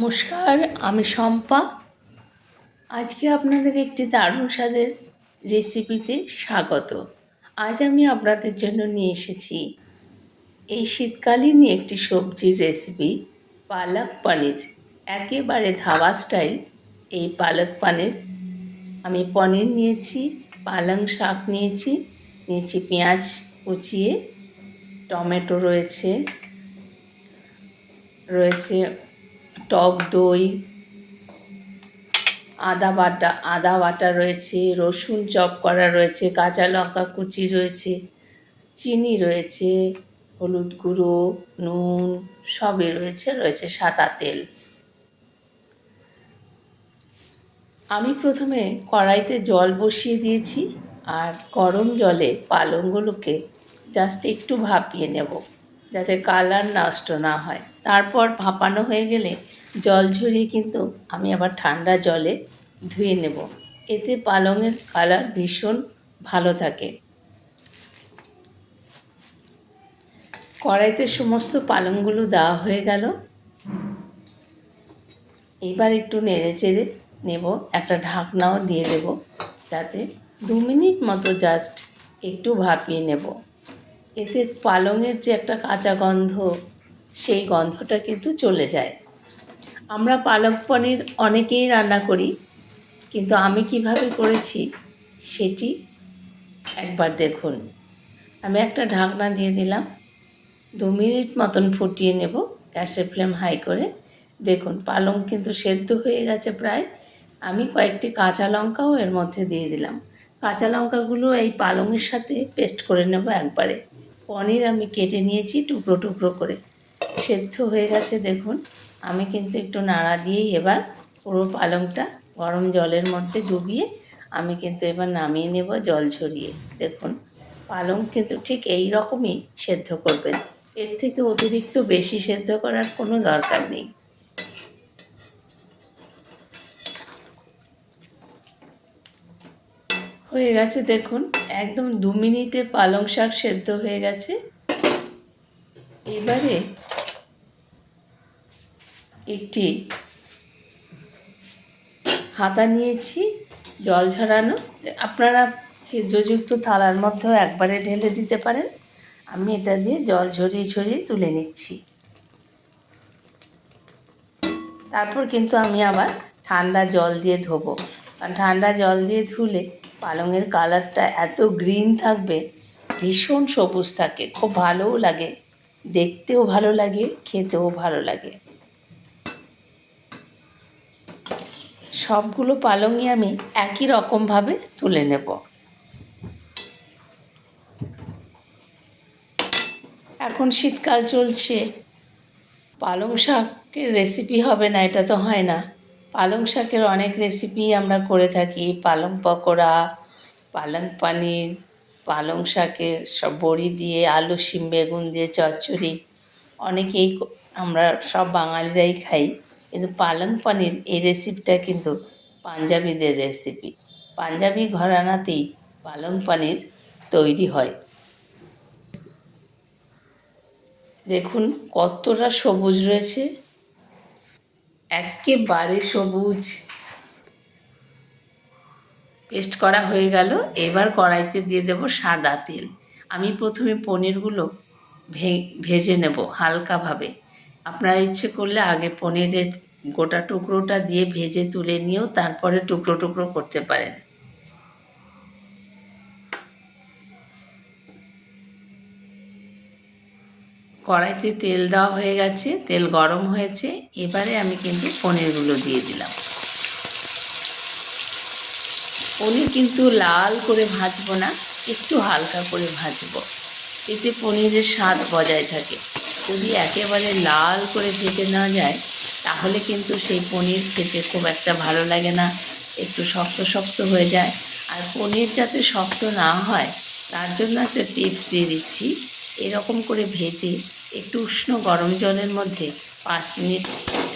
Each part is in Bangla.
নমস্কার, আমি শম্পা। আজকে আপনাদের একটি দারুণ স্বাদের রেসিপিতে স্বাগত। আজ আমি আপনাদের জন্য নিয়ে এসেছি এই শীতকালীনই একটি সবজির রেসিপি পালক পানির। একেবারে ধাবা স্টাইল এই পালক পনির। আমি পনির নিয়েছি, পালং শাক নিয়েছি নিয়েছি পেঁয়াজ কুচিয়ে, টমেটো রয়েছে রয়েছে টক দই, আদা বাটা আদা বাটা রয়েছে, রসুন চপ করা রয়েছে, কাঁচা লঙ্কা কুচি রয়েছে, চিনি রয়েছে, হলুদ গুঁড়ো, নুন সবই রয়েছে রয়েছে সাদা তেল। আমি প্রথমে কড়াইতে জল বসিয়ে দিয়েছি আর গরম জলে পালংগুলোকে জাস্ট একটু ভাপিয়ে নেব। যাতে কালার নষ্ট না হয়। তারপর ভাপানো হয়ে গেলে জল ঝরিয়ে কিন্তু আমি আবার ঠান্ডা জলে ধুয়ে নেব। এতে পালংয়ের কালার ভীষণ ভালো থাকে। কড়াইতে সমস্ত পালংগুলো দেওয়া হয়ে গেল। এবার একটু নেড়ে চেড়ে নেব, একটা ঢাকনাও দিয়ে দেব, যাতে দু মিনিট মতো জাস্ট একটু ভাপিয়ে নেব। এতে পালংয়ের যে একটা কাঁচা গন্ধ, সেই গন্ধটা কিন্তু চলে যায়। আমরা পালক পনির অনেকেই রান্না করি, কিন্তু আমি কীভাবে করেছি সেটি একবার দেখুন। আমি একটা ঢাকনা দিয়ে দিলাম, দু মিনিট মতন ফুটিয়ে নেব, গ্যাসের ফ্লেম হাই করে। দেখুন, পালং কিন্তু সেদ্ধ হয়ে গেছে প্রায়। আমি কয়েকটি কাঁচা লঙ্কাও এর মধ্যে দিয়ে দিলাম। কাঁচা লঙ্কাগুলো এই পালংয়ের সাথে পেস্ট করে নেব একবারে। পনির আমি কেটে নিয়েছি টুকরো টুকরো করে। সেদ্ধ হয়ে গেছে, দেখুন। আমি কিন্তু একটু নাড়া দিয়েই এবার পুরো পালংটা গরম জলের মধ্যে ডুবিয়ে আমি কিন্তু এবার নামিয়ে নেব জল ছড়িয়ে। দেখুন, পালং কিন্তু ঠিক এই রকমই সেদ্ধ করবেন। এর থেকে অতিরিক্ত বেশি সেদ্ধ করার কোনো দরকার নেই। হয়ে গেছে, দেখুন, একদম দু মিনিটে পালং শাক সেদ্ধ হয়ে গেছে। এবারে একটি হাতা নিয়েছি, জল ঝরানো আপনারা ছিদ্রযুক্ত থালার মধ্যেও একবারে ঢেলে দিতে পারেন। আমি এটা দিয়ে জল ঝরিয়ে ঝরিয়ে তুলে নিচ্ছি। তারপর কিন্তু আমি আবার ঠান্ডা জল দিয়ে ধোবো। কারণ ঠান্ডা জল দিয়ে ধুলে পালংয়ের কালারটা এত গ্রিন থাকবে, ভীষণ সবুজ থাকে, খুব ভালোও লাগে, দেখতেও ভালো লাগে, খেতেও ভালো লাগে। সবগুলো পালংই আমি একই রকমভাবে তুলে নেব। এখন শীতকাল চলছে, পালং শাকের রেসিপি হবে না, এটা তো হয় না। পালং শাকের অনেক রেসিপি আমরা করে থাকি। পালং পকোড়া, পালং পানির, পালং শাকের সব বড়ি দিয়ে, আলু, শিম, বেগুন দিয়ে, চচ্চড়ি। অনেকেই আমরা সব বাঙালিরাই খাই। কিন্তু পালং পানির এই রেসিপিটা কিন্তু পাঞ্জাবিদের রেসিপি পাঞ্জাবি ঘরানাতেই পালং পানির তৈরি হয়। দেখুন কতটা সবুজ রয়েছে। একেবারে সবুজ। পেস্ট করা হয়ে গেল। এবার কড়াইতে দিয়ে দেব সাদা তেল। আমি প্রথমে পনিরগুলো ভেজে নেব হালকাভাবে। আপনারা ইচ্ছে করলে আগে পনিরের গোটা টুকরোটা দিয়ে ভেজে তুলে নিয়েও তারপরে টুকরো টুকরো করতে পারেন। কড়াইতে তেল দেওয়া হয়ে গেছে, তেল গরম হয়েছে। এবারে আমি কিন্তু পনিরগুলো দিয়ে দিলাম। পনির কিন্তু লাল করে ভাজবো না, একটু হালকা করে ভাজবো। এতে পনিরের স্বাদ বজায় থাকে। যদি একেবারে লাল করে ভেজে নেওয়া যায়, তাহলে কিন্তু সেই পনির খেতে খুব একটা ভালো লাগে না, একটু শক্ত শক্ত হয়ে যায়। আর পনির যাতে শক্ত না হয়, তার জন্য একটা টিপস দিয়ে দিচ্ছি। এরকম করে ভেজে একটু উষ্ণ গরম জলের মধ্যে পাঁচ মিনিট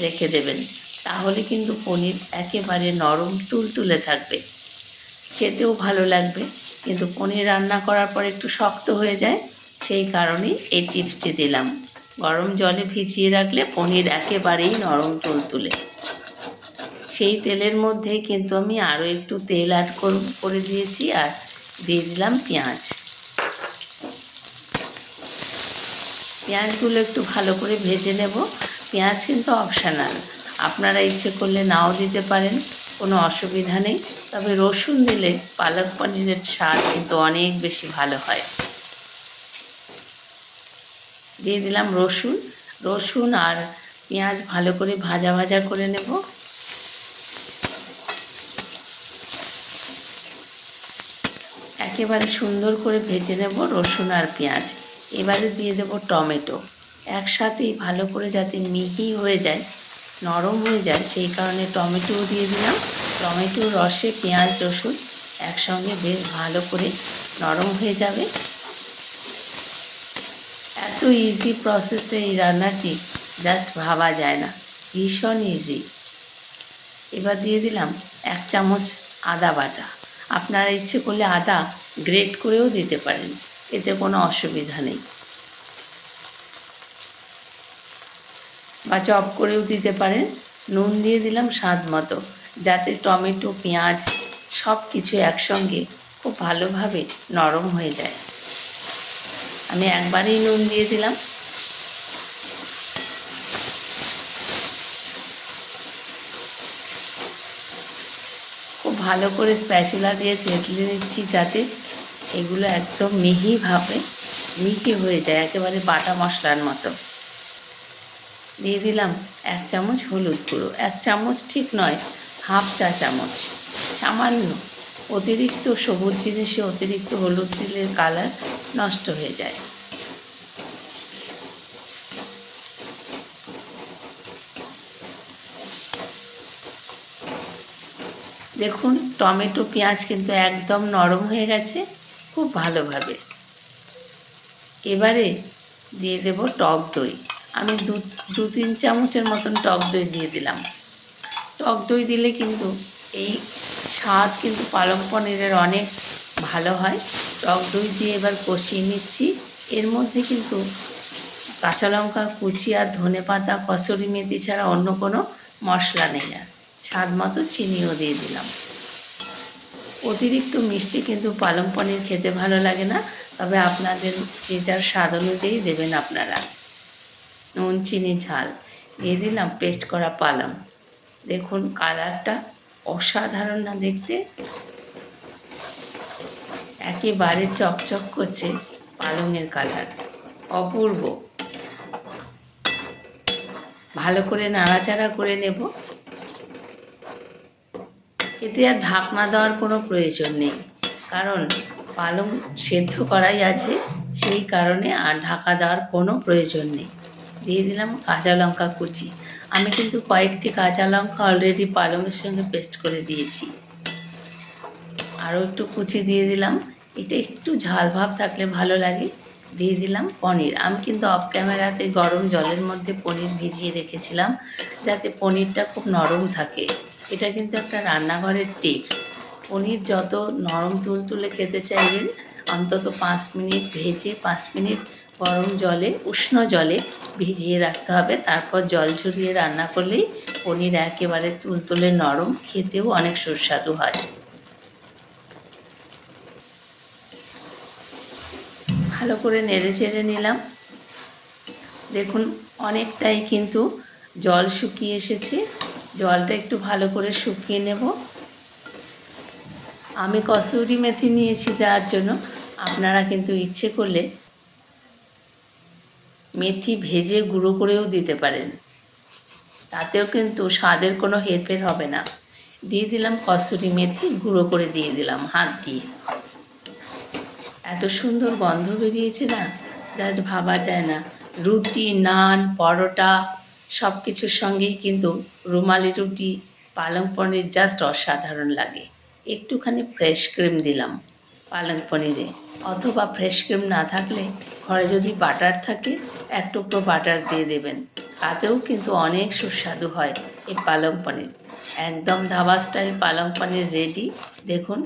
রেখে দেবেন। তাহলে কিন্তু পনির একেবারে নরম তুলতুলে থাকবে। খেতেও ভালো লাগবে, কিন্তু পনির রান্না করার পর একটু শক্ত হয়ে যায়, সেই কারণেই এই টিপসটি দিলাম। গরম জলে ভিজিয়ে রাখলে পনির একেবারেই নরম তুলতুলে। সেই তেলের মধ্যেই কিন্তু আমি আরও একটু তেল অ্যাড করে দিয়েছি আর দিয়ে দিলাম পেঁয়াজ। পেঁয়াজগুলো একটু ভালো করে ভেজে নেব। পেঁয়াজ কিন্তু অপশানাল আপনারা ইচ্ছে করলে নাও দিতে পারেন, কোনো অসুবিধা নেই। তবে রসুন দিলে পালক পনিরের স্বাদ কিন্তু অনেক বেশি ভালো হয়। দিয়ে দিলাম রসুন। রসুন আর পেঁয়াজ ভালো করে ভাজা ভাজা করে নেব। একেবারে সুন্দর করে ভেজে নেব রসুন আর পেঁয়াজ। এবারে দিয়ে দেব টমেটো। একসাথেই ভালো করে যাতে মিহি হয়ে যায়, নরম হয়ে যায়, সেই কারণে টমেটোও দিয়ে দিলাম। টমেটোর রসে পেঁয়াজ, রসুন একসঙ্গে বেশ ভালো করে নরম হয়ে যাবে। এত ইজি প্রসেসে এই রান্নাটি জাস্ট ভাবা যায় না, ভীষণ ইজি এবার দিয়ে দিলাম এক চামচ আদা বাটা। আপনারা ইচ্ছে করলে আদা গ্রেট করেও দিতে পারেন। এতে কোনো অসুবিধা নেই। বা চপ করেও দিতে পারেন। নুন দিয়ে দিলাম স্বাদ মতো। যাতে টমেটো, পেঁয়াজ সব কিছু একসঙ্গে খুব ভালোভাবে নরম হয়ে যায়। আমি একবারেই নুন দিয়ে দিলাম। খুব ভালো করে স্প্যাচুলা দিয়ে থেতলে নিচ্ছি যাতে এগুলো একদম মিহিভাবে মিহি হয়ে যায়, একেবারে বাটা মশলার মতো। দিয়ে দিলাম এক চামচ হলুদ গুঁড়ো। এক চামচ ঠিক নয়, হাফ চা চামচ। সামান্য, অতিরিক্ত সবুজ জিনিসে অতিরিক্ত হলুদ দিলে কালার নষ্ট হয়ে যায়। দেখুন, টমেটো পেঁয়াজ কিন্তু একদম নরম হয়ে গেছে। খুব ভালোভাবে। এবারে দিয়ে দেব টক দই। আমি দু দু তিন চামচের মতন টক দই দিয়ে দিলাম। টক দই দিলে কিন্তু এই স্বাদ কিন্তু পালং পনিরের অনেক ভালো হয়। টক দই দিয়ে এবার কষিয়ে নিচ্ছি। এর মধ্যে কিন্তু কাঁচা লঙ্কা, কুচি আর ধনে পাতা, কসুরি মেথি ছাড়া অন্য কোনো মশলা নেই আর। স্বাদ মতো চিনিও দিয়ে দিলাম। অতিরিক্ত মিষ্টি কিন্তু পালং পনির খেতে ভালো লাগে না। তবে আপনাদের যে যার স্বাদ অনুযায়ী দেবেন আপনারা। নুন, চিনি, ঝাল দিয়ে দিলাম পেস্ট করা পালং। দেখুন কালারটা অসাধারণ না দেখতে? একেবারে চকচক করছে পালংয়ের কালার। অপূর্ব। ভালো করে নাড়াচাড়া করে নেব। এতে আর ঢাকনা দেওয়ার কোনো প্রয়োজন নেই। কারণ পালং সেদ্ধ করাই আছে, সেই কারণে আর ঢাকা দেওয়ার কোনো প্রয়োজন নেই। দিয়ে দিলাম কাঁচা লঙ্কা কুচি। আমি কিন্তু কয়েকটি কাঁচা লঙ্কা অলরেডি পালংয়ের সঙ্গে পেস্ট করে দিয়েছি। আরও একটু কুচি দিয়ে দিলাম। এটা একটু ঝাল ভাব থাকলে ভালো লাগে। দিয়ে দিলাম পনির। আমি কিন্তু অফ ক্যামেরাতে গরম জলের মধ্যে পনির ভিজিয়ে রেখেছিলাম, যাতে পনিরটা খুব নরম থাকে। এটা কিন্তু একটা রান্নাঘরের টিপস। পনির যত নরম তুলতুলে খেতে চাইবেন, অন্তত পাঁচ মিনিট ভেজে, পাঁচ মিনিট গরম জলে, উষ্ণ জলে ভিজিয়ে রাখতে হবে। তারপর জল ঝরিয়ে রান্না করলেই পনির একেবারে তুলতুলে নরম, খেতেও অনেক সুস্বাদু হয়। ভালো করে নেড়ে চেড়ে নিলাম। দেখুন, অনেকটাই কিন্তু জল শুকিয়ে এসেছে। জলটা একটু ভালো করে শুকিয়ে নেব। আমি কসুরি মেথি নিয়েছি দেওয়ার জন্য। আপনারা কিন্তু ইচ্ছে করলে মেথি ভেজে গুঁড়ো করেও দিতে পারেন। তাতেও কিন্তু স্বাদের কোনো হেরফের হবে না। দিয়ে দিলাম কসুরি মেথি, গুঁড়ো করে দিয়ে দিলাম হাত দিয়ে। এত সুন্দর গন্ধ বেরিয়েছে না? জাস্ট ভাবা যায় না। রুটি, নান, পরোটা সব কিছুর সঙ্গেই কিন্তু রুমালি রুটি, পালং পনির জাস্ট অসাধারণ লাগে। একটুখানি ফ্রেশ ক্রিম দিলাম পালং পনিরে। অথবা ফ্রেশ ক্রিম না থাকলে ঘরে যদি বাটার থাকে, এক টুকরো বাটার দিয়ে দেবেন। তাতেও কিন্তু অনেক সুস্বাদু হয় এই পালং পনির। একদম ধাবা স্টাইল পালং পনির রেডি দেখুন।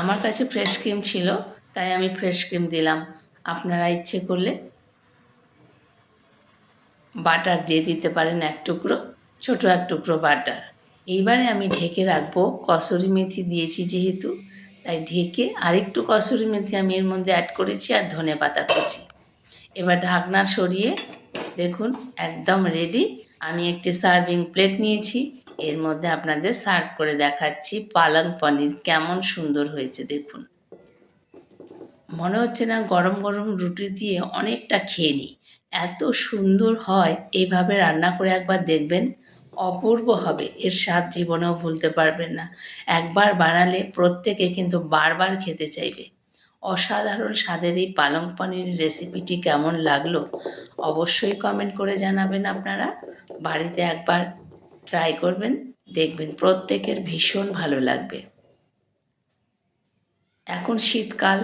আমার কাছে ফ্রেশ ক্রিম ছিল, তাই আমি ফ্রেশ ক্রিম দিলাম। আপনারা ইচ্ছে করলে বাটার দিয়ে দিতে পারেন এক টুকরো, ছোটো এক টুকরো বাটার। এইবারে আমি ঢেকে রাখব, কসুরি মেথি দিয়েছি যেহেতু, তাই ঢেকে আরেকটু কসুরি মেথি আমি এর মধ্যে অ্যাড করেছি আর ধনে পাতা কুচি। এবার ঢাকনা সরিয়ে দেখুন একদম রেডি আমি একটি সার্ভিং প্লেট নিয়েছি, এর মধ্যে আপনাদের সার্ভ করে দেখাচ্ছি পালং পনির কেমন সুন্দর হয়েছে দেখুন। মনে হচ্ছে না গরম গরম রুটি দিয়ে অনেকটা খেয়ে নিই। এত সুন্দর হয় এইভাবে রান্না করে একবার দেখবেন, অপূর্ব হবে। এর স্বাদ জীবনেও ভুলতে পারবেন না। একবার বানালে প্রত্যেকে কিন্তু বারবার খেতে চাইবে। অসাধারণ স্বাদের এই পালং পনির রেসিপিটি কেমন লাগল অবশ্যই কমেন্ট করে জানাবেন আপনারা। বাড়িতে একবার ট্রাই করবেন, দেখবেন প্রত্যেকের ভীষণ ভালো লাগবে। এখন শীতকাল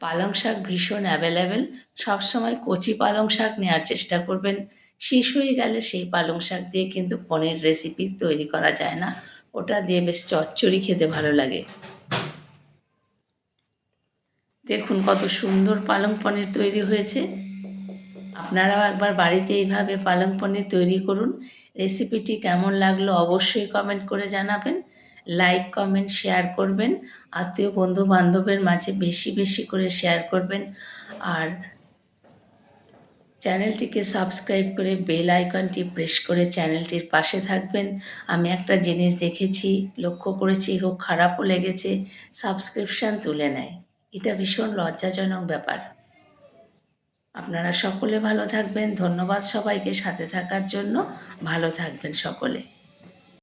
পালং শাক ভীষণ অ্যাভেলেবেল সবসময় কচি পালং শাক নেওয়ার চেষ্টা করবেন। শেষ হয়ে গেলে সেই পালং শাক দিয়ে কিন্তু পনির রেসিপি তৈরি করা যায় না। ওটা দিয়ে বেশ চচ্চড়ি খেতে ভালো লাগে। দেখুন কত সুন্দর পালং পনির তৈরি হয়েছে। আপনারাও একবার বাড়িতে এইভাবে পালং পনির তৈরি করুন। রেসিপিটি কেমন লাগল অবশ্যই কমেন্ট করে জানাবেন। লাইক কমেন্ট শেয়ার করবেন। আত্মীয় বন্ধু বান্ধবের মাঝে বেশি বেশি করে শেয়ার করবেন। আর চ্যানেলটিকে সাবস্ক্রাইব করে বেল আইকনটি প্রেস করে চ্যানেলটির পাশে থাকবেন। আমি একটা জিনিস দেখেছি, লক্ষ্য করেছি, খুব খারাপও লেগেছে। সাবস্ক্রিপশান তুলে নেয়। এটা ভীষণ লজ্জাজনক ব্যাপার। আপনারা সকলে ভালো থাকবেন। ধন্যবাদ সবাইকে সাথে থাকার জন্য। ভালো থাকবেন সকলে।